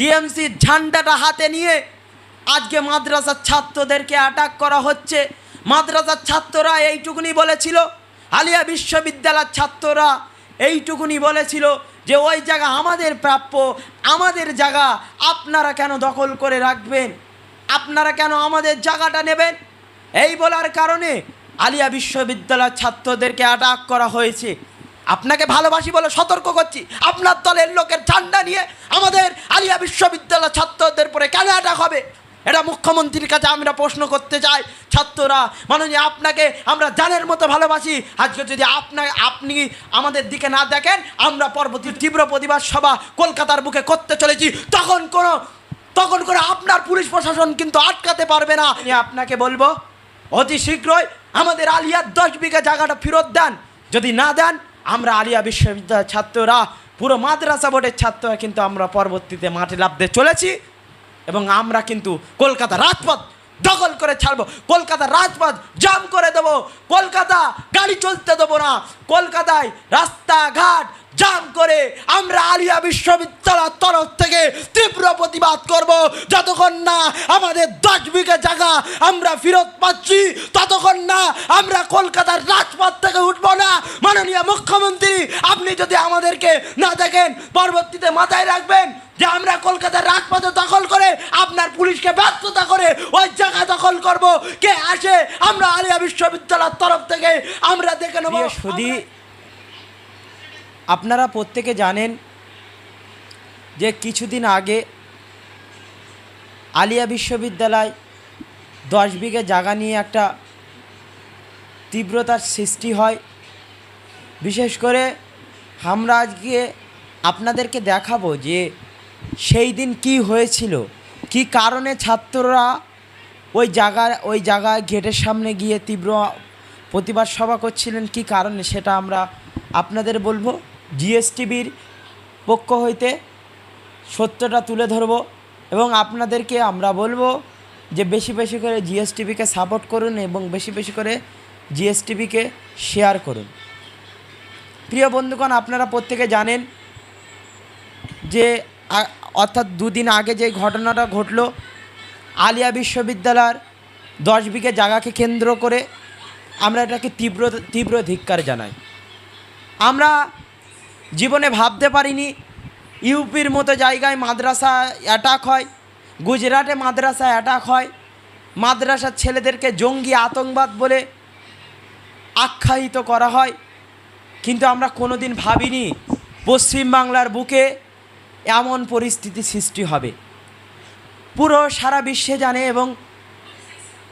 টিএমসির ঝান্ডাটা হাতে নিয়ে আজকে মাদ্রাসার ছাত্রদেরকে অ্যাটাক করা হচ্ছে। মাদ্রাসার ছাত্ররা এইটুকুনি বলেছিল আলিয়া বিশ্ববিদ্যালয়ের ছাত্ররা এইটুকুনি বলেছিল যে ওই জায়গা আমাদের প্রাপ্য, আমাদের জায়গা আপনারা কেন দখল করে রাখবেন? আপনারা কেন আমাদের জায়গাটা নেবেন? এই বলার কারণে আলিয়া বিশ্ববিদ্যালয়ের ছাত্রদেরকে অ্যাটাক করা হয়েছে। আপনাকে ভালোবাসি বলে সতর্ক করছি। আপনার দলের লোকের ঝান্ডা নিয়ে আমাদের আলিয়া বিশ্ববিদ্যালয়ের ছাত্রদের পরে কেন অ্যাটাক হবে? এটা মুখ্যমন্ত্রীর কাছে আমরা প্রশ্ন করতে চাই। ছাত্ররা, মাননীয় আপনাকে আমরা জানের মতো ভালোবাসি। আজকে যদি আপনা আপনি আমাদের দিকে না দেখেন, আমরা পরবর্তী তীব্র প্রতিবাদ সভা কলকাতার বুকে করতে চলেছি। তখন কোনো তখন করে আপনার পুলিশ প্রশাসন কিন্তু আটকাতে পারবে না। আমি আপনাকে বলব, অতি শীঘ্রই আমাদের আলিয়ার দশ বিঘা জায়গাটা ফেরত দেন। যদি না দেন আমরা আলিয়া বিশ্ববিদ্যালয়ের ছাত্ররা, পুরো মাদ্রাসা বোর্ডের ছাত্ররা কিন্তু আমরা পরবর্তীতে মাঠে লাভতে চলেছি এবং আমরা কিন্তু কলকাতা রাজপথ দখল করে ছাড়বো, কলকাতা রাজপথ জাম করে দেবো, কলকাতা গাড়ি চলতে দেবো না, কলকাতায় রাস্তাঘাট জাম করে আমরা আলিয়া বিশ্ববিদ্যালয়ের তরফ থেকে তীব্র প্রতিবাদ করব। যতক্ষণ না আমাদের দশ বিঘা জায়গা আমরা ফেরত পাচ্ছি, ততক্ষণ না আমরা কলকাতার রাজপথ থেকে উঠবো না। মাননীয় মুখ্যমন্ত্রী, আপনি যদি আমাদেরকে না দেখেন, পরবর্তীতে মাথায় রাখবেন যে আমরা কলকাতার রাজপথে দখল করে আপনার পুলিশকে ব্যর্থতা করে ওই জায়গা দখল করব। কে আসে? আমরা আলিয়া বিশ্ববিদ্যালয়ের তরফ থেকে আমরা দেখে নেব। আপনারা প্রত্যেকে জানেন যে কিছুদিন আগে আলিয়া বিশ্ববিদ্যালয় দশ বিঘে জায়গা নিয়ে একটা তীব্রতার সৃষ্টি হয়। বিশেষ করে আমরা আজকে আপনাদেরকে দেখাবো যে সেই দিন কি হয়েছিল, কি কারণে ছাত্ররা ওই জায়গায় ওই জায়গায় গেটের সামনে গিয়ে তীব্র প্রতিবাদ সভা করছিলেন, কি কারণে সেটা আমরা আপনাদের বলব। জিএসটিভির পক্ষ হইতে সত্যটা তুলে ধরবো এবং আপনাদেরকে আমরা বলব যে বেশি বেশি করে জিএসটিভিকে সাপোর্ট করুন এবং বেশি বেশি করে জিএসটিভিকে শেয়ার করুন। প্রিয় বন্ধুগণ, আপনারা প্রত্যেকে জানেন যে অর্থাৎ দুদিন আগে যে ঘটনাটা ঘটলো, আলিয়া বিশ্ববিদ্যালয়ের দশ বিঘে জায়গাকে কেন্দ্র করে আমরা এটাকে তীব্র তীব্র ধিক্কার জানাই। আমরা জীবনে ভাবতে পারিনি। ইউপির মতো জায়গায় মাদ্রাসা অ্যাটাক হয়, গুজরাটে মাদ্রাসা অ্যাটাক হয়। মাদ্রাসার ছেলেদেরকে জঙ্গি আতঙ্কবাদ বলে আখ্যায়িত করা হয়। কিন্তু আমরা কোনোদিন ভাবিনি পশ্চিমবাংলার বুকে এমন পরিস্থিতি সৃষ্টি হবে। পুরো সারা বিশ্বে জানে এবং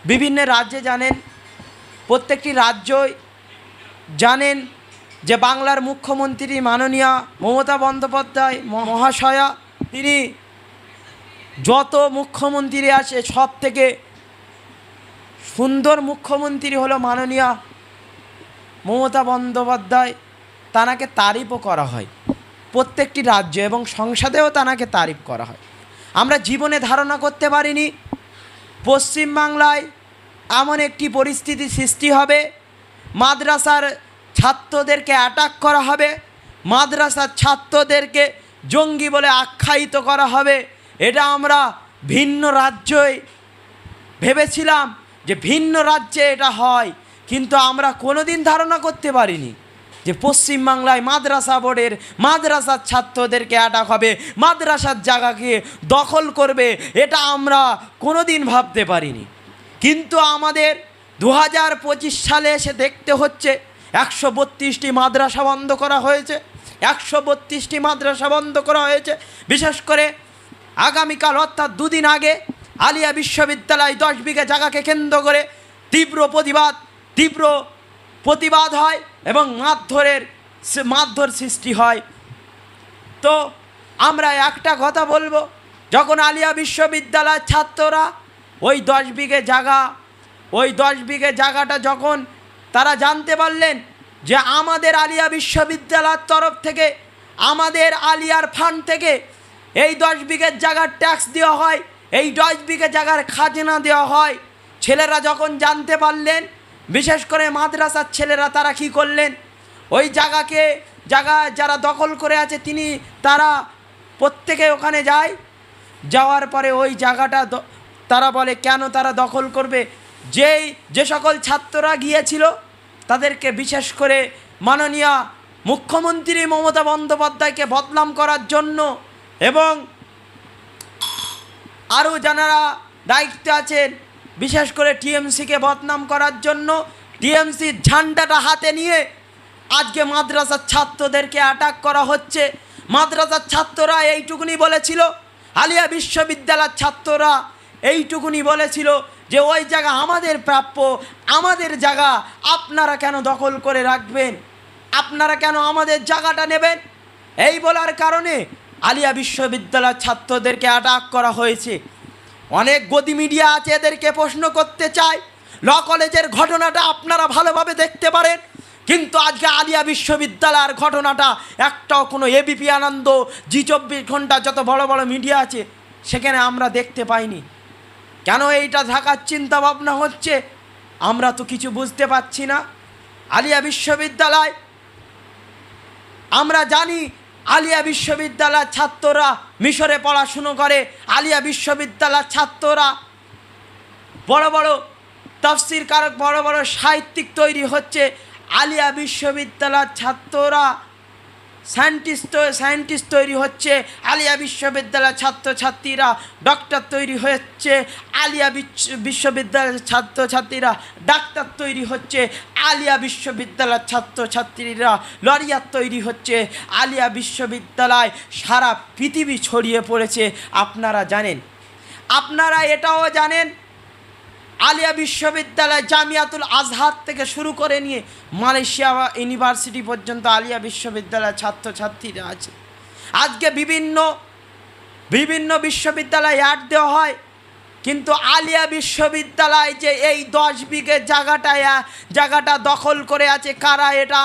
বিভিন্ন রাজ্যে জানেন। প্রত্যেকটি রাজ্যই জানেন যে বাংলার মুখ্যমন্ত্রী মাননীয়া মমতা বন্দ্যোপাধ্যায় মহাশয়া, তিনি যত মুখ্যমন্ত্রী আছে সব থেকে সুন্দর মুখ্যমন্ত্রী হলো মাননীয়া মমতা বন্দ্যোপাধ্যায়। তানাকে তারিফও করা হয় প্রত্যেকটি রাজ্য এবং সংসদেও তানাকে তারিফ করা হয়। আমরা জীবনে ধারণা করতে পারিনি পশ্চিমবাংলায় এমন একটি পরিস্থিতি সৃষ্টি হবে, মাদ্রাসার ছাত্রদেরকে অ্যাটাক করা হবে। মাদ্রাসার ছাত্রদেরকে জঙ্গি বলে আখ্যায়িত করা হবে। এটা আমরা ভিন্ন রাজ্যই ভেবেছিলাম যে ভিন্ন রাজ্যে এটা হয়, কিন্তু আমরা কোনোদিন ধারণা করতে পারিনি যে পশ্চিমবাংলায় মাদ্রাসা বোর্ডের মাদ্রাসার ছাত্রদেরকে অ্যাটাক হবে, মাদ্রাসার জায়গাকে দখল করবে, এটা আমরা কোনোদিন ভাবতে পারিনি। কিন্তু আমাদের দু হাজার পঁচিশ সালে এসে দেখতে হচ্ছে একশো বত্রিশটি মাদ্রাসা বন্ধ করা হয়েছে, একশো বত্রিশটি মাদ্রাসা বন্ধ করা হয়েছে। বিশেষ করে আগামীকাল অর্থাৎ দুদিন আগে আলিয়া বিশ্ববিদ্যালয় দশ বিঘে জায়গাকে কেন্দ্র করে তীব্র প্রতিবাদ তীব্র প্রতিবাদ হয় এবং মারধরের মারধর সৃষ্টি হয়। তো আমরা একটা কথা বলব, যখন আলিয়া বিশ্ববিদ্যালয়ের ছাত্ররা ওই দশ বিঘে জায়গা, ওই দশ বিঘে জায়গাটা যখন তারা জানতে পারলেন যে আমাদের আলিয়া বিশ্ববিদ্যালয়ের তরফ থেকে, আমাদের আলিয়ার ফান্ড থেকে এই দশ বিঘের জায়গার ট্যাক্স দেওয়া হয়, এই দশ বিঘে জায়গার খাজনা দেওয়া হয়। ছেলেরা যখন জানতে পারলেন, বিশেষ করে মাদ্রাসার ছেলেরা তারা কি করলেন? ওই জায়গাকে, জায়গা যারা দখল করে আছে তিনি, তারা প্রত্যেকে ওখানে যায়। যাওয়ার পরে ওই জায়গাটা তারা বলে, কেন তারা দখল করবে? যেই, যে সকল ছাত্ররা গিয়েছিল, তাদেরকে বিশেষ করে মাননীয় মুখ্যমন্ত্রী মমতা বন্দ্যোপাধ্যায়কে বদনাম করার জন্য এবং আরও যারা দায়িত্বে আছেন, বিশেষ করে টিএমসিকে বদনাম করার জন্য টিএমসির ঝান্ডাটা হাতে নিয়ে আজকে মাদ্রাসার ছাত্রদেরকে অ্যাটাক করা হচ্ছে। মাদ্রাসার ছাত্ররা এইটুকুনি বলেছিল আলিয়া বিশ্ববিদ্যালয়ের ছাত্ররা এইটুকুনি বলেছিল। যে ওই জায়গা আমাদের প্রাপ্য, আমাদের জায়গা আপনারা কেন দখল করে রাখবেন? আপনারা কেন আমাদের জায়গাটা নেবেন? এই বলার কারণে আলিয়া বিশ্ববিদ্যালয়ের ছাত্রদেরকে অ্যাটাক করা হয়েছে। অনেক গদি মিডিয়া আছে এদেরকে প্রশ্ন করতে চায়। ল কলেজের ঘটনাটা আপনারা ভালোভাবে দেখতে পারেন। কিন্তু আজকে আলিয়া বিশ্ববিদ্যালয়ের ঘটনাটা একটাও কোনো এবিপি আনন্দ জি চব্বিশ ঘণ্টা যত বড় বড় মিডিয়া আছে, সেখানে আমরা দেখতে পাইনি। কেন এইটা থাকার চিন্তা ভাবনা হচ্ছে? আমরা তো কিছু বুঝতে পারছি না। আলিয়া বিশ্ববিদ্যালয়, আমরা জানি আলিয়া বিশ্ববিদ্যালয়ের ছাত্ররা মিশরে পড়াশুনো করে, আলিয়া বিশ্ববিদ্যালয়ের ছাত্ররা বড় বড় তফসির কারক বড় বড় সাহিত্যিক তৈরি হচ্ছে। আলিয়া বিশ্ববিদ্যালয়ের ছাত্ররা সায়েন্টিস্ট সায়েন্টিস্ট তৈরি হচ্ছে, আলিয়া বিশ্ববিদ্যালয়ের ছাত্রছাত্রীরা, ডক্টর তৈরি হচ্ছে, আলিয়া বিশ্ব- বিশ্ববিদ্যালয়ের ছাত্রছাত্রীরা, ডাক্তার তৈরি হচ্ছে, আলিয়া বিশ্ববিদ্যালয়ের ছাত্রছাত্রীরা, লরিয়ার তৈরি হচ্ছে, আলিয়া বিশ্ববিদ্যালয় সারা পৃথিবী ছড়িয়ে পড়েছে, আপনারা জানেন। আপনারা এটাও জানেন আলিয়া বিশ্ববিদ্যালয় জামিয়াতুল আজহার থেকে শুরু করে নিয়ে মালয়েশিয়া ইউনিভার্সিটি পর্যন্ত আলিয়া বিশ্ববিদ্যালয়ের ছাত্রছাত্রীরা আছে। আজকে বিভিন্ন বিভিন্ন বিশ্ববিদ্যালয়ে অ্যাড দেওয়া হয়, কিন্তু আলিয়া বিশ্ববিদ্যালয় যে এই দশ বিঘে জায়গাটা জায়গাটা দখল করে আছে, কারা এটা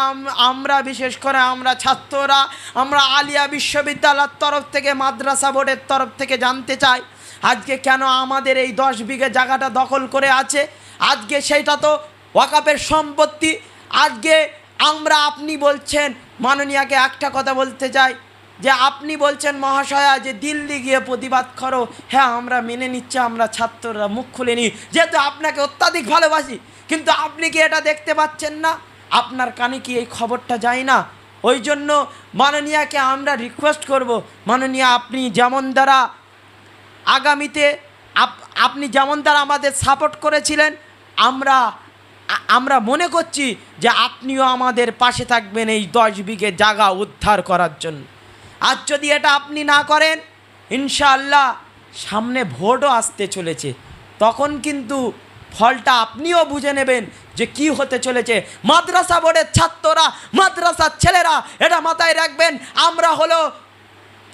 আমরা বিশেষ করে আমরা ছাত্ররা, আমরা আলিয়া বিশ্ববিদ্যালয়ের তরফ থেকে, মাদ্রাসা বোর্ডের তরফ থেকে জানতে চাই। আজকে কেন আমাদের এই দশ বিঘে জায়গাটা দখল করে আছে? আজকে সেইটা তো ওয়াকাপের সম্পত্তি। আজকে আমরা আপনি বলছেন, মাননীয়াকে একটা কথা বলতে চাই, যে আপনি বলছেন মহাশয়া যে দিল্লি গিয়ে প্রতিবাদ করো। হ্যাঁ আমরা মেনে নিচ্ছি, আমরা ছাত্ররা মুখ খুলে নিই। যেহেতু আপনাকে অত্যাধিক ভালোবাসি, কিন্তু আপনি কি এটা দেখতে পাচ্ছেন না? আপনার কানে কি এই খবরটা যায় না? ওই জন্য মাননীয়াকে আমরা রিকোয়েস্ট করব। মাননীয়া, আপনি যেমন দ্বারা আগামীতে আপ- আপনি যেমন তারা আমাদের সাপোর্ট করেছিলেন, আমরা আমরা মনে করছি যে আপনিও আমাদের পাশে থাকবেন এই দশ বিঘে জায়গা উদ্ধার করার জন্য। আর যদি এটা আপনি না করেন, ইনশাআল্লাহ সামনে ভোটও আসতে চলেছে। তখন কিন্তু ফলটা আপনিও বুঝে নেবেন যে কি হতে চলেছে। মাদ্রাসা বোর্ডের ছাত্ররা, মাদ্রাসার ছেলেরা, এটা মাথায় রাখবেন, আমরা হলো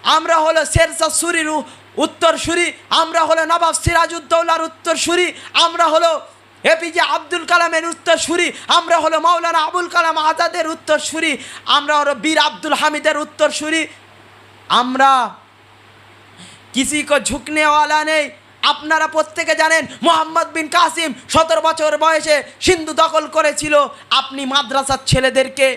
আমরা হলো শেরশাহ সুরির উত্তরসূরি, আমরা হলো নবাব সিরাজউদ্দৌলার উত্তরসূরি, আমরা হলো এপিজে আব্দুল কালামের উত্তর উত্তরসূরি, আমরা হলো মাওলানা আবুল কালাম আজাদের উত্তরসূরি, আমরা হলো বীর আব্দুল হামিদের উত্তর উত্তরসূরি। আমরা কিসি কো ঝুঁকনে ওয়ালা নেই। আপনারা প্রত্যেকে জানেন, মোহাম্মদ বিন কাসিম সতেরো বছর বয়সে সিন্ধু দখল করেছিল। আপনি মাদ্রাসার ছেলেদেরকে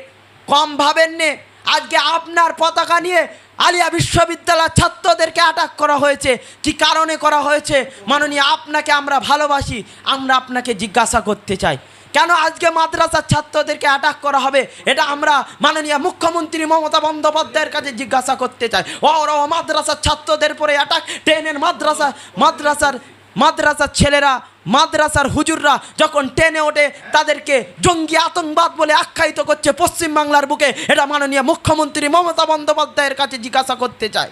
কম ভাবেন নে আজকে আপনার পতাকা নিয়ে আলিয়া বিশ্ববিদ্যালয়ের ছাত্রদেরকে অ্যাটাক করা হয়েছে। কি কারণে করা হয়েছে? মাননীয়, আপনাকে আমরা ভালোবাসি, আমরা আপনাকে জিজ্ঞাসা করতে চাই। কেন আজকে মাদ্রাসার ছাত্রদেরকে অ্যাটাক করা হবে? এটা আমরা মাননীয় মুখ্যমন্ত্রী মমতা বন্দ্যোপাধ্যায়ের কাছে জিজ্ঞাসা করতে চাই। ওরা মাদ্রাসার ছাত্রদের পরে অ্যাটাক ট্রেনের মাদ্রাসা, মাদ্রাসার মাদ্রাসার ছেলেরা মাদ্রাসার হুজুররা যখন টেনে ওঠে, তাদেরকে জঙ্গি আতঙ্কবাদ বলে আখ্যায়িত করছে পশ্চিমবাংলার বুকে। এটা মাননীয় মুখ্যমন্ত্রী মমতা বন্দ্যোপাধ্যায়ের কাছে জিজ্ঞাসা করতে চাই।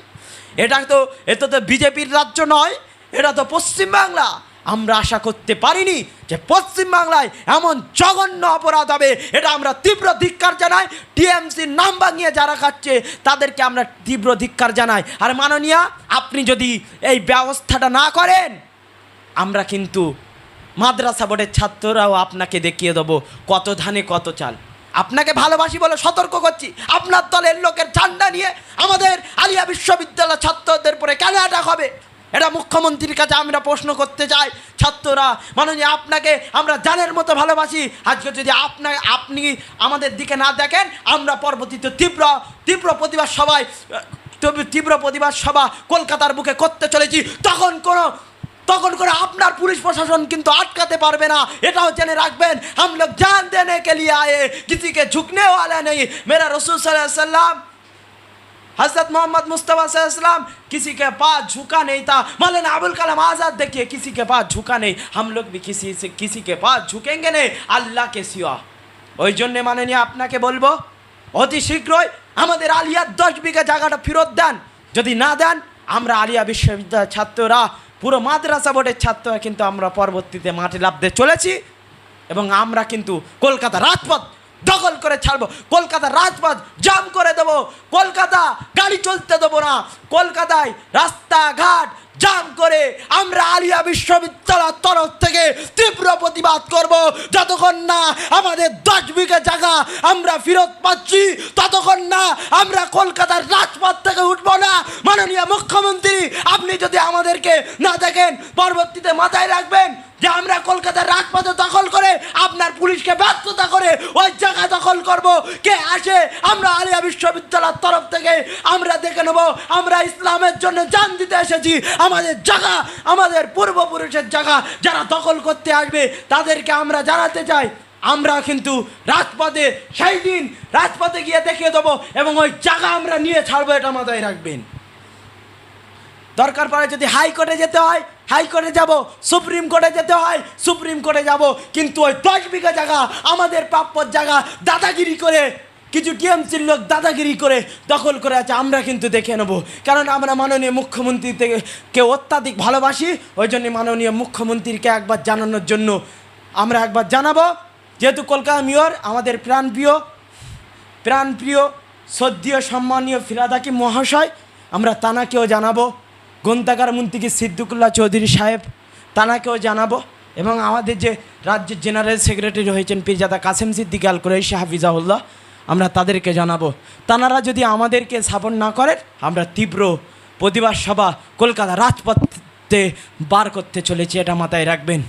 এটা তো এটা তো বিজেপির রাজ্য নয়, এটা তো পশ্চিমবাংলা। আমরা আশা করতে পারিনি যে পশ্চিমবাংলায় এমন জঘন্য অপরাধ হবে। এটা আমরা তীব্র ধিক্কার জানাই। টিএমসির নাম ভাঙিয়ে যারা খাচ্ছে, তাদেরকে আমরা তীব্র ধিক্কার জানাই। আর মাননীয়া, আপনি যদি এই ব্যবস্থাটা না করেন আমরা কিন্তু মাদ্রাসা বোর্ডের ছাত্ররাও আপনাকে দেখিয়ে দেবো কত ধানে, কত চাল। আপনাকে ভালোবাসি বলে সতর্ক করছি। আপনার দলের লোকের ঝান্ডা নিয়ে আমাদের আলিয়া বিশ্ববিদ্যালয় ছাত্রদের পরে কেন অ্যাটাক হবে? এটা মুখ্যমন্ত্রীর কাছে আমরা প্রশ্ন করতে চাই। ছাত্ররা, মাননীয় আপনাকে আমরা জানের মতো ভালোবাসি। আজকে যদি আপনার, আপনি আমাদের দিকে না দেখেন, আমরা পরবর্তীতে তীব্র তীব্র প্রতিবাদ তবে তীব্র প্রতিবাদ সভা কলকাতার বুকে করতে চলেছি। তখন কোনো তখন করে আপনার পুলিশ প্রশাসন কিন্তু আটকাতে পারবে না এটাও জেনে রাখবেন हम लोग जान देने के लिए आए किसी के झुकने वाला नहीं मेरा रसूल सल्लल्लाहु अलैहि वसल्लम हजरत मोहम्मद मुस्तफ़ा सल्लम किसी के पास झुका नहीं था मौलाना अबुल कलाम आज़ाद देखिए किसी के पास झुका नहीं हम लोग भी किसी से किसी के पास झुकेंगे नहीं আল্লাহ কে সিওয়া ওই জন্যে মাননীয় আপনাকে বলবো অতি শীঘ্রই আমাদের আলিয়ার দশ বিঘা জায়গাটা ফেরত দেন যদি না দেন আমরা আলিয়া বিশ্ববিদ্যালয়ের ছাত্ররা পুরো মাদ্রাসা বোর্ডের ছাত্ররা কিন্তু আমরা পরবর্তীতে মাঠে লাভতে চলেছি এবং আমরা কিন্তু কলকাতা রাজপথ দখল করে ছাড়বো, কলকাতা রাজপথ জাম করে দেবো, কলকাতা গাড়ি চলতে দেবো না, কলকাতায় রাস্তাঘাট জাম করে আমরা আলিয়া বিশ্ববিদ্যালয়ের তরফ থেকে প্রতিবাদ করব। যতক্ষণ না আমাদের দশ বিঘা জায়গা আমরা ফেরত পাচ্ছি, ততক্ষণ না আমরা কলকাতার রাজপথ থেকে উঠব না। মাননীয় মুখ্যমন্ত্রী, আপনি যদি আমাদেরকে না দেখেন, পরবর্তীতে মাথায় রাখবেন পুলিশকে ব্যর্থতা করে ওই জায়গা দখল করব। কে আসে? আমরা আলিয়া বিশ্ববিদ্যালয়ের তরফ থেকে আমরা দেখে নেব। আমরা ইসলামের জন্য জান দিতে এসেছি। আমাদের জায়গা, আমাদের পূর্বপুরুষের জায়গা যারা দখল করতে আসবে, তাদেরকে আমরা জানাতে চাই। আমরা কিন্তু রাজপথে সেই দিন রাজপথে গিয়ে দেখিয়ে দেবো এবং ওই জায়গা আমরা নিয়ে ছাড়বো, এটা মাথায় রাখবেন। দরকার পড়ে যদি হাইকোর্টে যেতে হয় হাইকোর্টে যাব, সুপ্রিম কোর্টে যেতে হয়, সুপ্রিম কোর্টে যাব, কিন্তু ওই দশ বিঘা জায়গা, আমাদের প্রাপ্যর জায়গা দাদাগিরি করে, কিছু টিএমসির লোক দাদাগিরি করে দখল করে আছে, আমরা কিন্তু দেখে নেব। কারণ আমরা মাননীয় মুখ্যমন্ত্রী থেকে কে অত্যাধিক ভালোবাসি, ওই জন্য মাননীয় মুখ্যমন্ত্রীকে একবার জানানোর জন্য আমরা একবার জানাব। যেহেতু কলকাতা মেয়র, আমাদের প্রাণপ্রিয় প্রাণপ্রিয়, শ্রদ্ধীয়, সম্মানীয় ফিরাদাকি মহাশয়, আমরা তানাকেও জানাব। গ্রন্থাগার মন্ত্রী সিদ্দুকুল্লাহ চৌধুরী সাহেব, তানাকেও জানাব। এবং আমাদের যে রাজ্যের জেনারেল সেক্রেটারি রয়েছেন পীরজাদা কাসেম সিদ্দিক আল কুরাইশি হাফিজাউল্লাহ আমরা তাদেরকে জানাব। তানারা যদি আমাদেরকে স্থাপন না করেন, আমরা তীব্র প্রতিবাদ সভা কলকাতা রাজপথে বার করতে চলেছি, এটা মাথায় রাখবেন।